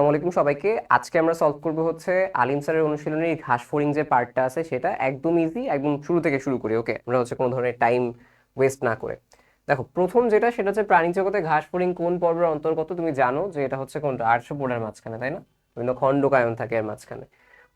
আসসালামু আলাইকুম সবাইকে। আজকে আমরা সলভ করব হচ্ছে আলিম স্যারের অনুশীলনের ঘাস ফোরিং যে পার্টটা আছে, সেটা একদম ইজি একদম শুরু থেকে শুরু করি ওকে আমরা হচ্ছে কোনো ধরনের টাইম ওয়েস্ট না করে। দেখো, প্রথম যেটা, সেটা হচ্ছে প্রাণী জগতে ঘাস ফোরিং কোন পর্বের অন্তর্গত তুমি জানো, যে এটা হচ্ছে কোনটা? আটশো পোড়ার মাঝখানে, তাই না? বিভিন্ন খণ্ডকায়ন থাকে এর মাঝখানে।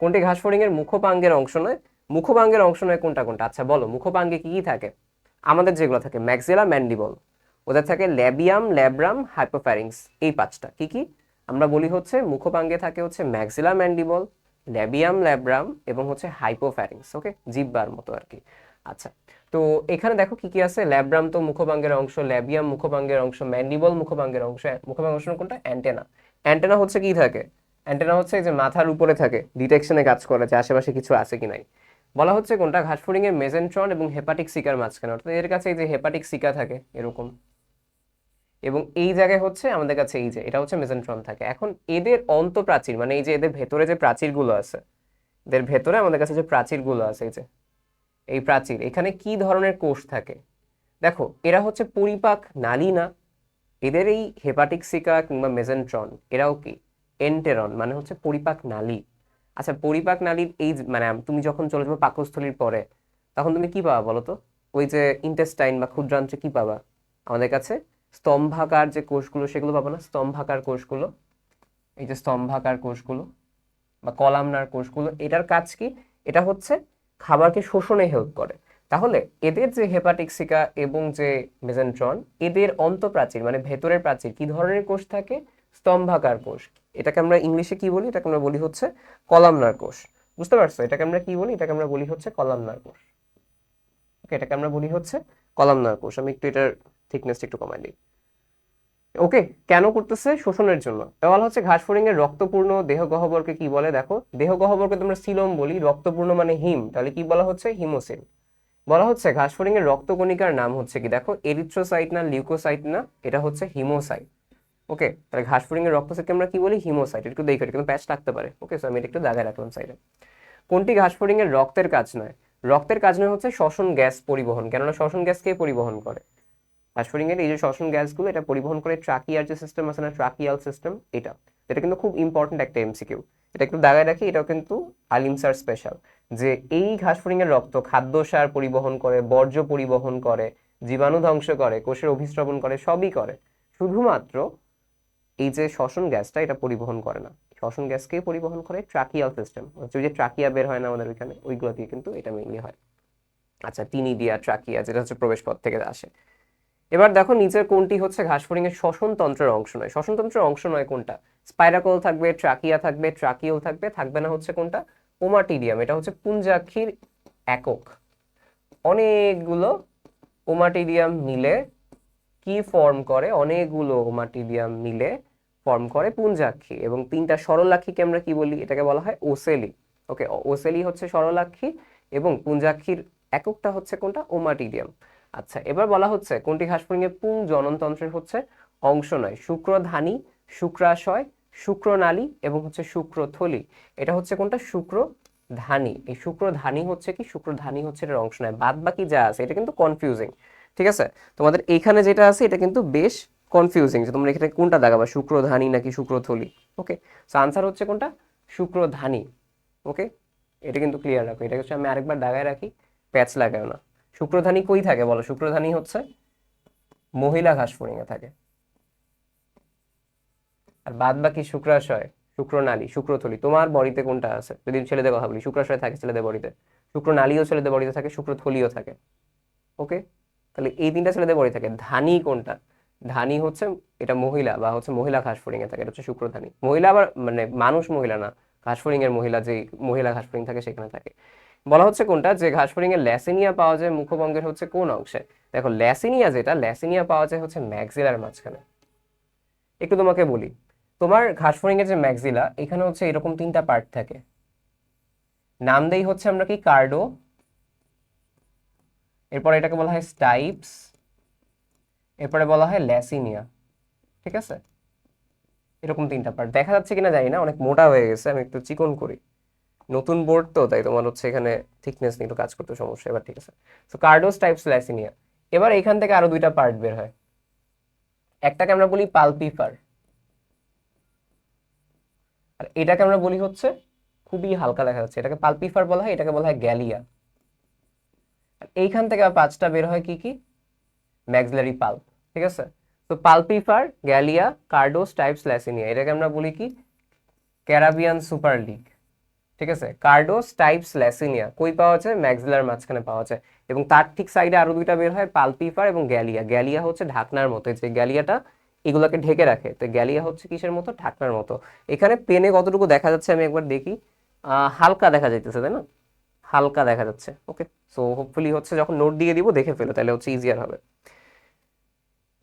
কোনটি ঘাস ফোরিং এর মুখপাঙ্গের অংশ নয়? মুখপাঙ্গের অংশ নয় কোনটা কোনটা? আচ্ছা বলো, মুখপাঙ্গে কি কি থাকে? আমাদের যেগুলো থাকে ম্যাক্সিলা ম্যান্ডিবল ওদের থাকে ল্যাবিয়াম, ল্যাব্রাম হাইপোফ্যারিংস এই পাঁচটা। কি কি? আমরা বলি হচ্ছে মুখপাঙ্গে থাকে হচ্ছে ম্যাক্সিলা ম্যান্ডিবল, ল্যাবিয়াম ল্যাব্রাম এবং হচ্ছে হাইপোফ্যারিংস ওকে? জিব্বার মতো আর কি। আচ্ছা তো এখানে দেখো কি কি আছে? ল্যাব্রাম তো মুখপাঙ্গের অংশ, ল্যাবিয়াম মুখপাঙ্গের অংশ, ম্যান্ডিবল মুখপাঙ্গের অংশ মুখপাঙ্গের অংশ কোনটা? অ্যান্টেনা। অ্যান্টেনা হচ্ছে কি থাকে? অ্যান্টেনা হচ্ছে যে মাথার উপরে থাকে, ডিটেকশনে কাজ করে যে আশেপাশে কিছু আছে কি নাই। বলা হচ্ছে কোনটা? ঘাসফড়িং এর মেজেন্ট্রন এবং হেপাটিক সিকার মাঝখানে। অর্থাৎ এর কাছে এই যে হেপাটিক সিকা থাকে, এরকম। এবং এই জায়গায় হচ্ছে আমাদের কাছে এই যে, এটা হচ্ছে মেজেন্ট্রন থাকে। এখন এদের অন্তঃপ্রাচীর মানে এই যে এদের ভেতরে যে প্রাচীরগুলো আছে, এদের ভেতরে আমাদের কাছে যে প্রাচীরগুলো আছে, এই যে, এই প্রাচীর, এখানে কি ধরনের কোষ থাকে? দেখো, এরা হচ্ছে পরিপাক নালী না। এদের এই হেপাটিক সিকা কিংবা মেজেন্ট্রন এরাও কি? এন্টেরন মানে হচ্ছে পরিপাক নালী। আচ্ছা পরিপাক নালীর এই মানে তুমি যখন চলে যাবে পাকস্থলীর পরে, তখন তুমি কি পাবা বলো তো? ওই যে ইন্টেস্টাইন বা ক্ষুদ্রান্ত্রে কি পাবা? আমাদের কাছে স্তম্ভাকার যে কোষগুলো, সেগুলো পাবো না, স্তম্ভাকার কোষগুলো, এই যে স্তম্ভাকার কোষগুলো বা কলামনার কোষগুলো, এটার কাজ কি? এটা হচ্ছে খাবারকে শোষণে হেল্প করে। তাহলে এদের যে হেপাটিক সিকা এবং যে মেজেন্ট্রন, এদের অন্তঃপ্রাচীর মানে ভেতরের প্রাচীর কি ধরনের কোষ থাকে? স্তম্ভাকার কোষ। এটাকে আমরা ইংলিশে কি বলি? এটাকে আমরা বলি হচ্ছে কলামনার কোষ। বুঝতে পারছ? এটাকে আমরা কি বলি? এটাকে আমরা বলি হচ্ছে কলামনার কোষ। ওকে এটাকে আমরা বলি হচ্ছে কলামনার কোষ। আমি একটু এটার থিকনেসটা একটু কমাই দিই। ওকে, কেন করতেছে? শোষণের জন্য। বলা হচ্ছে ঘাসফড়িং এর রক্তপূর্ণ দেহ গহ্বরকে কি বলে? দেখো দেহ গহ্বরকে তোমরা সিলম বলি, রক্তপূর্ণ মানে হিম। তাহলে কি বলা হচ্ছে? হিমোসিল বলা হচ্ছে ঘাসফড়িং এর রক্তকণিকার নাম হচ্ছে কি? দেখো এরিথ্রোসাইট না লিউকোসাইট না, এটা হচ্ছে হিমোসাইট। ওকে, তাহলে ঘাসফড়িং এর রক্তসাইটকে আমরা কি বলি? হিমোসাইট। একটু দেখো কিন্তু প্যাচ লাগতে পারে। ওকে সো আমি এটা একটু দাগায় রাখলাম সাইডে। কোনটি ঘাসফড়িং এর রক্তের কাজ নয়? রক্তের কাজ নয় হচ্ছে শ্বসন গ্যাস পরিবহন। কেননা শ্বসন গ্যাস কে পরিবহন করে। ঘাসফড়িং এর এই যে শ্বসন গ্যাসগুলো এটা পরিবহন করে ট্রাকিয়ার যে সিস্টেম আছে না ট্রাকিয়াল সিস্টেম এটা। এটা কিন্তু খুব ইম্পর্টেন্ট একটা এমসিকিউ এটা একটু দাগায় রাখি, এটাও কিন্তু আলিমসার স্পেশাল যে এই ঘাসফড়িং এর রক্ত খাদ্য সার পরিবহন করে, বর্জ্য পরিবহন করে, জীবাণু ধ্বংস করে, কোষের অভিস্রবণ করে, সবই করে। শুধুমাত্র এই যে শ্বসন গ্যাসটা এটা পরিবহন করে না। শ্বসন গ্যাসকে পরিবহন করে ট্রাকিয়াল সিস্টেম হচ্ছে যে ট্রাকিয়া বের হয় না আমাদের ওইখানে, ওইগুলো দিয়ে কিন্তু এটা মেইনলি হয়। আচ্ছা টিনিডিয়া ট্রাকিয়া যেটা হচ্ছে প্রবেশপথ থেকে আসে। এবার দেখো নিচের কোনটি হচ্ছে ঘাসফড়িং এর শ্বসন তন্ত্রের অংশ নয়। শ্বসন তন্ত্রের অংশ নয় কোনটা? স্পাইরাকল থাকবে ট্রাকিয়া থাকবে ট্রাকিওল থাকবে থাকবে না হচ্ছে কোনটা? ওমাটিডিয়াম এটা হচ্ছে পুঞ্জাক্ষীর একক। অনেকগুলো ওমাটিডিয়াম মিলে কি ফর্ম করে? অনেকগুলো ওমাটিডিয়াম মিলে ফর্ম করে পুঞ্জাক্ষী। এবং তিনটা সরলাক্ষীকে আমরা কি বলি? এটাকে বলা হয় ওসেলি। ওকে ওসেলি হচ্ছে সরলাক্ষী এবং পুঞ্জাক্ষীর এককটা হচ্ছে কোনটা? ওমাটিডিয়াম আচ্ছা এবার বলা হচ্ছে কোনটি ঘাসফড়িং এর পুং জননতন্ত্রের হচ্ছে অংশ নয়। শুক্রধানী শুক্রাশয় শুক্রনালী এবং হচ্ছে শুক্রথলি এটা হচ্ছে কোনটা? শুক্রধানী এই শুক্রধানী হচ্ছে কি? শুক্রধানী হচ্ছে এটার অংশ নয়। বাদ বাকি যা আছে, এটা কিন্তু কনফিউজিং ঠিক আছে? তোমাদের এখানে যেটা আছে, এটা কিন্তু বেশ কনফিউজিং যে তোমরা এখানে কোনটা দাগাবা শুক্রধানী নাকি শুক্রথলি ওকে সো আনসার হচ্ছে কোনটা? শুক্রধানী ওকে এটা কিন্তু ক্লিয়ার রাখো। এটা হচ্ছে আমি আরেকবার দাগায় রাখি, প্যাচ লাগাও না। শুক্রধানী কই থাকে বলো? শুক্রধানী হচ্ছে মহিলা ঘাসফড়িং এ থাকে। আর বাদ বাকি শুক্রাশয়, শুক্রনালী, শুক্রথলি, তোমার বডিতে কোনটা আছে? যদি ছেলেদের কথা বলি, শুক্রাশয় থাকে ছেলেদের বডিতে, শুক্রনালীও ছেলেদের বডিতে থাকে, শুক্রথলিও থাকে। ওকে তাহলে এই তিনটা ছেলেদের বডি থাকে। ধানী কোনটা? ধানী হচ্ছে এটা মহিলা বা হচ্ছে মহিলা ঘাসফড়িং এ থাকে, এটা হচ্ছে শুক্রধানী। মহিলা আবার মানে মানুষ মহিলা না ঘাসফড়িং এর মহিলা যে মহিলা ঘাসফড়িং থাকে সেখানে থাকে। বলা হচ্ছে কোনটা? যে ঘাসফড়িং এর ল্যাসিনিয়া পাওয়া যায় মুখভঙ্গের হচ্ছে কোন অংশে? দেখো, ল্যাসিনিয়া যেটা, ল্যাসিনিয়া পাওয়া যায় হচ্ছে ম্যাক্সিলার মাঝখানে। একটু তোমাকে বলি, তোমার ঘাসফড়িং এর যে ম্যাক্সিলা, এখানে হচ্ছে এরকম তিনটা পার্ট থাকে। নাম দেই হচ্ছে আমরা কি? কার্ডো। এরপর এটাকে বলা হয় স্টাইপস। এরপরে বলা হয় ল্যাসিনিয়া। ঠিক আছে? এরকম তিনটা পার্ট দেখা যাচ্ছে কিনা জানি না, অনেক মোটা হয়ে গেছে, আমি একটু চিকন করি। নতুন বোর্ড তো, তাই তোমার হচ্ছে এখানে থিকনেস নিয়ে একটু কাজ করতে সমস্যা, এবার ঠিক আছে। সো কার্ডোস টাইপস ল্যাসিনিয়া এবার এখান থেকে আরও দুইটা পার্ট বের হয়। একটাকে আমরা বলি পালপিফার আর এটাকে আমরা বলি হচ্ছে খুবই হালকা দেখা যাচ্ছে। এটাকে পালপিফার বলা হয়, এটাকে বলা হয় গ্যালিয়া। আর এইখান থেকে আবার পাঁচটা বের হয় কি কি? ম্যাক্সিলারি পাল্প ঠিক আছে? তো পালপিফার গ্যালিয়া কার্ডোস টাইপস ল্যাসিনিয়া এটাকে আমরা বলি কি? ক্যারাবিয়ান সুপার লিগ ঠিক আছে? কার্ডোস টাইপস ল্যাসিনিয়া কই পাওয়া যায়? ম্যাক্সিলার মাঝখানে পাওয়া যায়। এবং তার ঠিক সাইডে আরও দুইটা বের হয় পালপিফার এবং গ্যালিয়া গ্যালিয়া হচ্ছে ঢাকনার মতো। যে গ্যালিয়াটা এগুলোকে ঢেকে রাখে। তো গ্যালিয়া হচ্ছে কিসের মতো? ঢাকনার মতো। এখানে পেনে কতটুকু দেখা যাচ্ছে আমি একবার দেখি। হালকা দেখা যাইতেছে, তাই না? হালকা দেখা যাচ্ছে। ওকে সো হোপফুলি হচ্ছে যখন নোট দিয়ে দিব, দেখে ফেলো। তাহলে হচ্ছে ইজিয়ার হবে।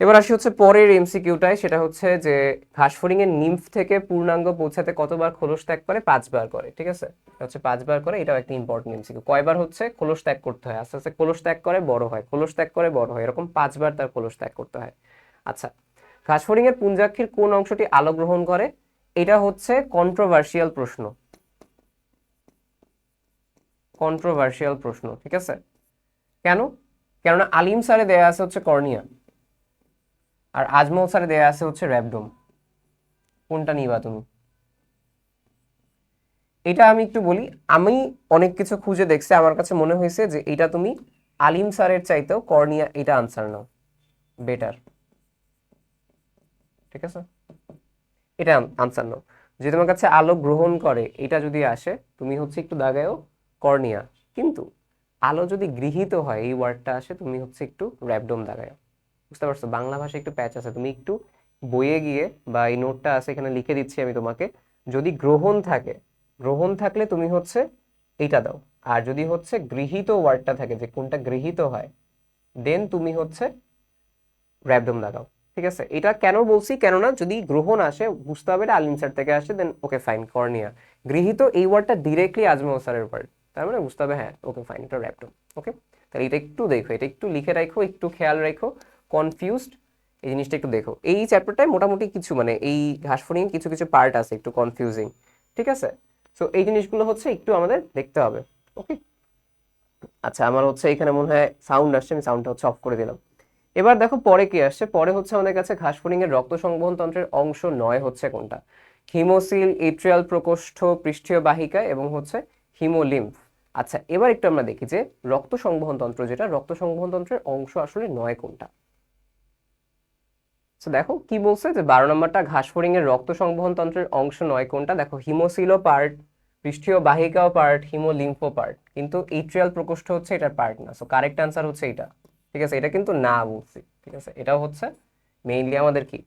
এবার আসি হচ্ছে পরের এমসিকিউটায় সেটা হচ্ছে যে ঘাসফড়িং এর নিম্ফ থেকে পূর্ণাঙ্গ পৌঁছাতে কতবার খোলস ত্যাগ করে? পাঁচবার করে, ঠিক আছে? হচ্ছে পাঁচবার করে, এটাও একটা ইম্পর্টেন্ট এমসিকিউ কয়বার হচ্ছে? খোলস ত্যাগ করতে হয়। আস্তে আস্তে খোলস ত্যাগ করে, বড় হয়। খোলস ত্যাগ করে, বড় হয়। এরকম পাঁচবার তার খোলস ত্যাগ করতে হয়। আচ্ছা ঘাসফড়িং এর পুঞ্জাক্ষীর কোন অংশটি আলো গ্রহণ করে? এটা হচ্ছে কন্ট্রোভার্সিয়াল প্রশ্ন। কন্ট্রোভার্সিয়াল প্রশ্ন, ঠিক আছে? কেন? কেননা আলিম স্যারে দেয়া আছে হচ্ছে কর্নিয়া। আর আজমল স্যারে দেয়া আছে হচ্ছে র্যাবডোম। কোনটা নিবা তুমি? এটা আমি একটু বলি, আমি অনেক কিছু খুঁজে দেখছি, আমার কাছে মনে হয়েছে যে এটা তুমি আলিম স্যারের চাইতেও কর্নিয়া এটা আনসার নাও বেটার ঠিক আছে? এটা আনসার নাও। যে তোমার কাছে আলো গ্রহণ করে, এটা যদি আসে, তুমি হচ্ছে একটু দাগায়ও কর্নিয়া। কিন্তু আলো যদি গৃহীত হয়, এই ওয়ার্ডটা আসে, তুমি হচ্ছে একটু র্যাবডোম দাগায়ও। বুঝতে পারছ? বাংলা ভাষায় একটু প্যাচ আছে। তুমি একটু বইয়ে গিয়ে বা এই নোটটা আছে এখানে লিখে দিচ্ছি আমি তোমাকে। যদি গ্রহণ থাকে, গ্রহণ থাকলে তুমি হচ্ছে এইটা দাও। আর যদি হচ্ছে গৃহীত ওয়ার্ডটা থাকে, যে কোনটা গৃহীত হয় দেন তুমি হচ্ছে র্যাবডোম লাগাও। ঠিক আছে? এটা কেন বলছি? কেননা যদি গ্রহণ আসে, বুঝতে হবে এটা আলিম স্যার থেকে আসে দেন ওকে ফাইন কর্নিয়া। গৃহীত এই ওয়ার্ডটা ডিরেক্টলি আজমল স্যারের ওয়ার্ড তার মানে বুঝতে হবে হ্যাঁ ওকে ফাইন এটা র্যাবডোম ওকে তাহলে এটা একটু দেখো, এটা একটু লিখে রাখো, একটু খেয়াল রাখো। কনফিউজড এই জিনিসটা একটু দেখো। এই চ্যাপ্টারটায় মোটামুটি কিছু মানে এই ঘাসফড়িং কিছু কিছু পার্ট আছে একটু কনফিউজিং ঠিক আছে? সো এই জিনিসগুলো হচ্ছে একটু আমাদের দেখতে হবে ওকে আচ্ছা আমার হচ্ছে এখানে মনে হয় সাউন্ড আসছে, আমি সাউন্ডটা হচ্ছে অফ করে দিলাম। এবার দেখো পরে কি আসছে? পরে হচ্ছে আমাদের কাছে ঘাসফড়িং এর রক্ত সংবহন তন্ত্রের অংশ নয় হচ্ছে কোনটা? হিমোসিল, এট্রিয়াল প্রকোষ্ঠ, পৃষ্ঠীয় বাহিকা এবং হচ্ছে হিমোলিম্ফ। আচ্ছা এবার একটু আমরা দেখি যে রক্ত সংবহন তন্ত্র যেটা, রক্ত সংবহন তন্ত্রের অংশ আসলে নয় কোনটা? তো দেখো কি বলছে যে বারো নম্বরটা ঘাসফড়িং এর রক্ত সংবহন তন্ত্রের অংশ নয়, কোনটা? দেখো হিমোসিলো পার্ট পৃষ্ঠীয় বাহিকাও পার্ট হিমোলিম্ফো পার্ট কিন্তু এট্রিয়াল প্রকোষ্ঠ হচ্ছে এটার পার্ট না। সো কারেক্ট আনসার হচ্ছে এটা। ঠিক আছে? এটা কিন্তু না বলছি। ঠিক আছে? এটাও হচ্ছে মেইনলি আমাদের কি?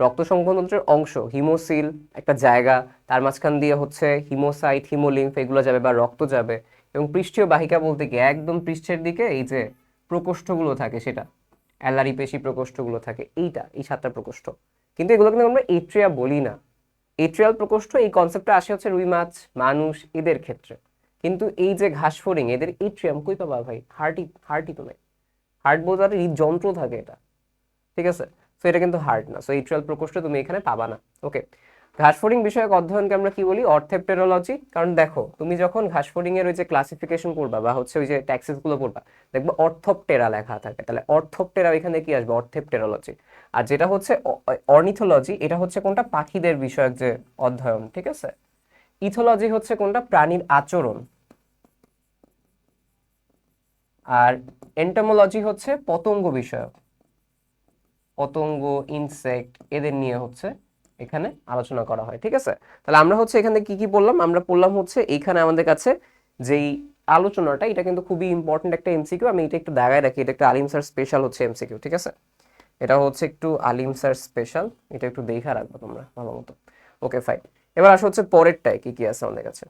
রক্ত সংবহনতন্ত্রের অংশ, হিমোসিল একটা জায়গা, তার মাঝখান দিয়ে হচ্ছে হিমোসাইট, হিমোলিম্ফ, এগুলো যাবে বা রক্ত যাবে। এবং পৃষ্ঠীয় বাহিকা বলতে কি? একদম পৃষ্ঠের দিকে এই যে প্রকোষ্ঠগুলো থাকে সেটা। অ্যালারি পেশি প্রকোষ্ঠগুলো থাকে, এইটা, এই সাতটা প্রকোষ্ঠ। কিন্তু এগুলো কিন্তু আমরা এট্রিয়া বলি না। এট্রিয়াল প্রকোষ্ঠ, এই কনসেপ্টটা আসে হচ্ছে রুই মাছ, মানুষ, এদের ক্ষেত্রে। কিন্তু এই যে ঘাস ঘাসফড়িং, এদের এট্রিয়াম কই পাবা ভাই? হার্টই হার্টই তো নাই। হার্ট একটা হৃদযন্ত্র থাকে এটা। ঠিক আছে? সো এটা কিন্তু হার্ট না। সো এট্রিয়াল প্রকোষ্ঠ তুমি এখানে পাবা না। ওকে ঘাসফড়িং বিষয়ক অধ্যয়নকে আমরা কি বলি? অর্থেপটেরোলজি। কারণ দেখো, তুমি যখন ঘাসফড়িং এর ওই যে ক্লাসিফিকেশন করবা বা হচ্ছে ওই যে ট্যাক্সিসগুলো পড়বা দেখবে অর্থপটেরা লেখা থাকে। তাহলে অর্থপটেরা এখানে কি আসবে? অর্থেপটেরোলজি। আর যেটা হচ্ছে অর্নিথোলজি, এটা হচ্ছে কোনটা? পাখিদের বিষয়ক যে অধ্যয়ন, ঠিক আছে? ইথোলজি হচ্ছে কোনটা? প্রাণীর আচরণ। আর এন্টোমোলজি হচ্ছে পতঙ্গ বিষয়ক। পতঙ্গ ইনসেক্ট এদের নিয়ে হচ্ছে এখানে আলোচনা করা হয়, ঠিক আছে? তাহলে আমরা হচ্ছে এখানে কি কি বললাম আমরা পড়লাম হচ্ছে এইখানে আমাদের কাছে যেই আলোচনাটা, এটা কিন্তু খুবই ইম্পর্টেন্ট একটা এমসিকিউ আমি এটা একটু দাগায় রাখি, এটা একটা আলিম স্যার স্পেশাল হচ্ছে এমসিকিউ ঠিক আছে? এটা হচ্ছে একটু আলিম স্যার স্পেশাল এটা একটু দেখা রাখব তোমরা, ভালো মতো। ওকে ফাইন এবার আসো হচ্ছে পরেরটায়, কি কি আছে আমাদের কাছে?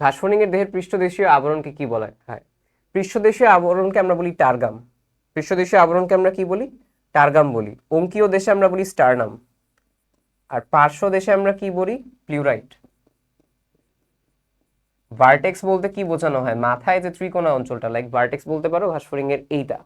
ঘাসফড়িং দেহের পৃষ্ঠদেশীয় আবরণকে কি বলা হয়? পৃষ্ঠদেশীয় আবরণকে আমরা বলি টার্গাম। পৃষ্ঠদেশীয় আবরণকে আমরা কি বলি? টার্গাম বলি। অঙ্কীয় দেশে আমরা বলি স্টারনাম। আর পার্শ্ব দেশে আমরা কি বলি? প্লিউরাইট ভার্টেক্স বলতে কি বোঝানো হয়? মাথায় যে ত্রিকোণা অঞ্চলটা লাইক ভার্টেক্স বলতে পারো ঘাসফড়িং এর এইটা।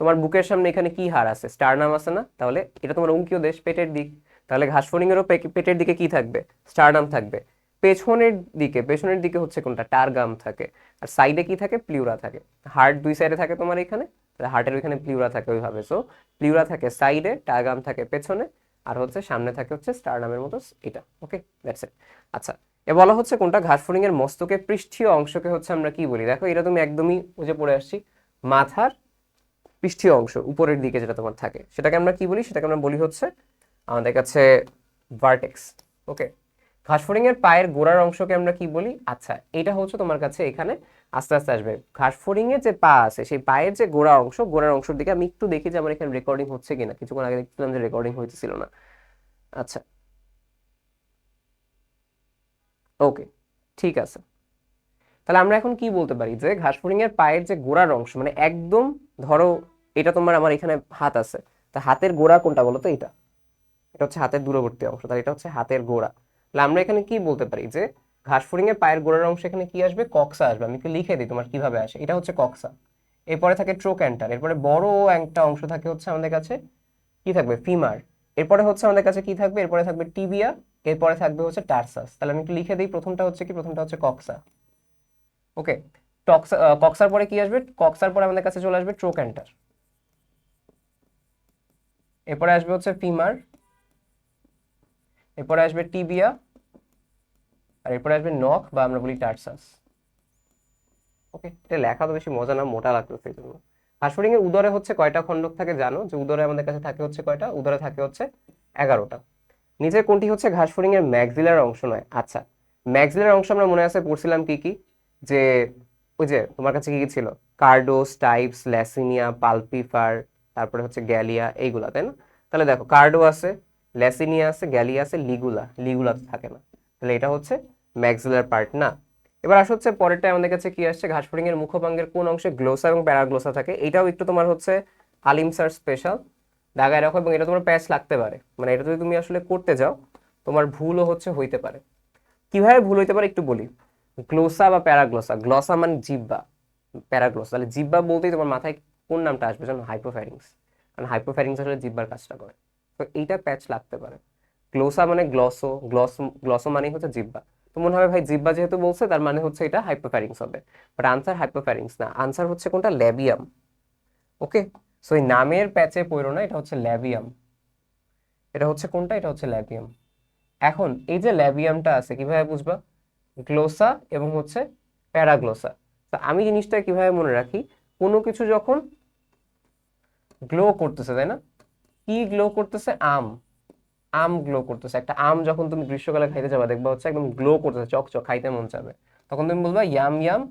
তোমার বুকের সামনে এখানে কি হার আছে? স্টারনাম আছে না? তাহলে এটা তোমার অঙ্কীয় দেশ, পেটের দিক। তাহলে ঘাসফড়িং এরও পেটের দিকে কি থাকবে? স্টারনাম থাকবে। পেছনের দিকে পেছনের দিকে হচ্ছে কোনটা? টারগাম থাকে। আর সাইডে কি থাকে? প্লিউরা থাকে। হার্ট দুই সাইডে থাকে তোমার এখানে। হার্টের ওইখানে প্লিউরা থাকে ওইভাবে। সো প্লিউরা থাকে সাইডে টারগাম থাকে পেছনে, আর হচ্ছে সামনে থাকে হচ্ছে স্টার নামের মতো এটা ওকে দ্যাটস ইট আচ্ছা এ বলা হচ্ছে কোনটা? ঘাসফড়িং এর মস্তকের পৃষ্ঠীয় অংশকে হচ্ছে আমরা কি বলি? দেখো, এটা তুমি একদমই যে পড়ে আসছি। মাথার পৃষ্ঠীয় অংশ, উপরের দিকে যেটা তোমার থাকে, সেটাকে আমরা কি বলি? সেটাকে আমরা বলি হচ্ছে আমাদের কাছে ভার্টেক্স ওকে ঘাসফড়িং এর পায়ের গোড়ার অংশকে আমরা কি বলি? আচ্ছা এটা হচ্ছে তোমার কাছে এখানে আস্তে আস্তে আসবে। ঘাসফড়িং এর যে পা আছে, সেই পায়ের যে গোড়া অংশ, গোড়ার অংশের দিকে আমি একটু দেখি যে আমার এখানে রেকর্ডিং হচ্ছে কিনা। কিছুক্ষণ আগে দেখছিলাম যে রেকর্ডিং হইতেছিল না। আচ্ছা। ওকে ঠিক আছে। তাহলে আমরা এখন কি বলতে পারি? যে ঘাসফড়িং এর পায়ের যে গোড়ার অংশ মানে একদম ধরো এটা তোমার আমার এখানে হাত আছে। তা হাতের গোড়া কোনটা বলো তো এটা এটা হচ্ছে হাতের দূরবর্তী অংশ, তাহলে এটা হচ্ছে হাতের গোড়া। তাহলে আমরা এখানে কি বলতে পারি? যে ঘাসফড়িং এর পায়ের গোড়ার অংশ এখানে কি আসবে? কক্সা আসবে। আমি একটু লিখে দিই তোমার কীভাবে আসে। এটা হচ্ছে কক্সা। এরপরে থাকে ট্রোক্যান্টার এরপরে বড় একটা অংশ থাকে হচ্ছে আমাদের কাছে কি থাকবে? ফিমার। এরপরে হচ্ছে আমাদের কাছে কি থাকবে? এরপরে থাকবে টিবিয়া। এরপরে থাকবে হচ্ছে টার্সাস। তাহলে আমি একটু লিখে দিই। প্রথমটা হচ্ছে কি? প্রথমটা হচ্ছে কক্সা। ওকে? টক্সা কক্সার পরে কি আসবে? কক্সার পরে আমাদের কাছে চলে আসবে ট্রোক্যান্টার এরপরে আসবে হচ্ছে ফিমার। এরপরে আসবে টিবিয়া। আর এরপরে আসবে নখ বা আমরা বলি টার্সাস ওকে এটা লেখা তো বেশি মজা না, মোটা লাগতেছে এই জন্য। হাঁসফড়িং এর উদরে হচ্ছে কয়টা খণ্ডক থাকে জানো? যে উদরে আমাদের কাছে থাকে হচ্ছে কয়টা? উদরে থাকে হচ্ছে এগারোটা। নিচের কোনটি হচ্ছে ঘাসফড়িং এর ম্যাক্সিলার অংশ নয়? আচ্ছা ম্যাক্সিলার অংশ আমরা মনে আছে পড়ছিলাম কি কি? যে ওই যে তোমার কাছে কি কি ছিল? কার্ডোস টাইপস ল্যাসিনিয়া পালপিফার তারপরে হচ্ছে গ্যালিয়া এইগুলা, তাই না? তাহলে দেখো কার্ডো আছে ল্যাসিনিয়া আছে গ্যালিয়া আছে লিগুলা লিগুলা থাকে না। তাহলে এটা হচ্ছে ম্যাক্সিলার পার্ট না? এবার আসা হচ্ছে পরেরটা, আমাদের কাছে কি আসছে? ঘাসফড়িং এর মুখপাঙ্গের কোন অংশে গ্লোসা এবং প্যারাগ্লোসা থাকে? এটাও একটু তোমার হচ্ছে আলিমসার স্পেশাল দাগায় রাখো এবং এটা তোমার প্যাচ লাগতে পারে। মানে এটা যদি তুমি আসলে করতে যাও, তোমার ভুলও হচ্ছে হইতে পারে। কীভাবে ভুল হইতে পারে একটু বলি? গ্লোসা বা প্যারাগ্লোসা, গ্লসা মানে জিব্বা প্যারাগ্লোসা, তাহলে জিব্বা বলতেই তোমার মাথায় কোন নামটা আসবে? জানো হাইপোফ্যারিংস কারণ হাইপোফ্যারিংস আসলে জিব্বার কাজটা করে। তো এইটা প্যাচ লাগতে পারে। গ্লোসা মানে গ্লসো গ্লস গ্লসো মানে হচ্ছে জিব্বা তো মনে হবে ভাই জিব্বা যেহেতু বলছে, তার মানে হচ্ছে এটা হাইপোফ্যারিংস হবে। বাট আনসার হাইপোফ্যারিংস না। আনসার হচ্ছে কোনটা? ল্যাবিয়াম ওকে সো এই নামের প্যাচে পড়ো না, এটা হচ্ছে ল্যাবিয়াম এটা হচ্ছে কোনটা? এটা হচ্ছে ল্যাবিয়াম এখন এই যে ল্যাবিয়ামটা আছে, কীভাবে বুঝবা? গ্লোসা এবং হচ্ছে প্যারাগ্লোসা তো আমি জিনিসটা কীভাবে মনে রাখি? কোনো কিছু যখন গ্লো করতেছে, তাই না? কি গ্লো করতেছে? আম। আম গ্লো করতেছে। একটা আম যখন তুমি গ্রীষ্মকালে খাইতে যাবে, দেখবা হচ্ছে একদম গ্লো করতেছে, চকচক, খাইতে মন চাবে। তখন তুমি বলবা, ইয়াম ইয়াম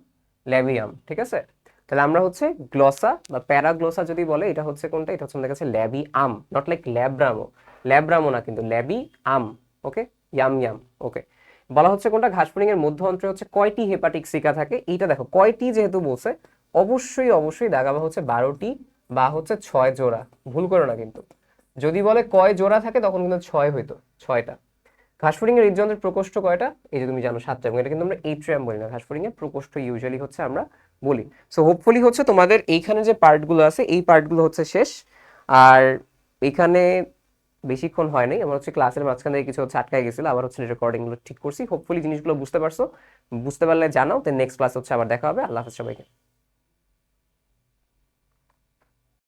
ল্যাবিয়াম ঠিক আছে? তাহলে আমরা হচ্ছে গ্লসা বা প্যারাগ্লোসা যদি বলে, এটা হচ্ছে কোনটা? এটা হচ্ছে আমাদের কাছে ল্যাবি আম নট লাইক ল্যাব্রামো। ল্যাব্রামো না কিন্তু ল্যাবি আম ওকে ইয়াম ইয়াম ওকে বলা হচ্ছে কোনটা? ঘাসফড়িং এর মধ্য অঞ্চলে হচ্ছে কয়টি হেপাটিক সিকা থাকে? এইটা দেখো, কয়টি যেহেতু বলছে, অবশ্যই অবশ্যই দাগাবা হচ্ছে বারোটি বা হচ্ছে ছয় জোড়া। ভুল করো না কিন্তু। যদি বলে কয় জোড়া থাকে, তখন কিন্তু ছয় হইতো, ছয়টা। ঘাসফড়িং এর হৃদযন্ত্রের প্রকোষ্ঠ কয়টা? এই যে তুমি জানো সাতটা, এবং এটা কিন্তু আমরা এইট্রিয়াম বলি না। ঘাসফড়িং এর প্রকোষ্ঠ ইউজুয়ালি হচ্ছে আমরা বলি। সো হোপফুলি হচ্ছে তোমাদের এইখানে যে পার্টগুলো আছে, এই পার্টগুলো হচ্ছে শেষ। আর এখানে বেশিক্ষণ হয় নাই, আমার হচ্ছে ক্লাসের মাঝখানে থেকে কিছু হচ্ছে আটকায় গেছিল, আবার হচ্ছে রেকর্ডিংগুলো ঠিক করছি। হোপফুলি জিনিসগুলো বুঝতে পারছ, বুঝতে পারলে জানাও তো নেক্সট ক্লাস হচ্ছে আবার দেখা হবে। আল্লাহ হাফেজ সবাইকে।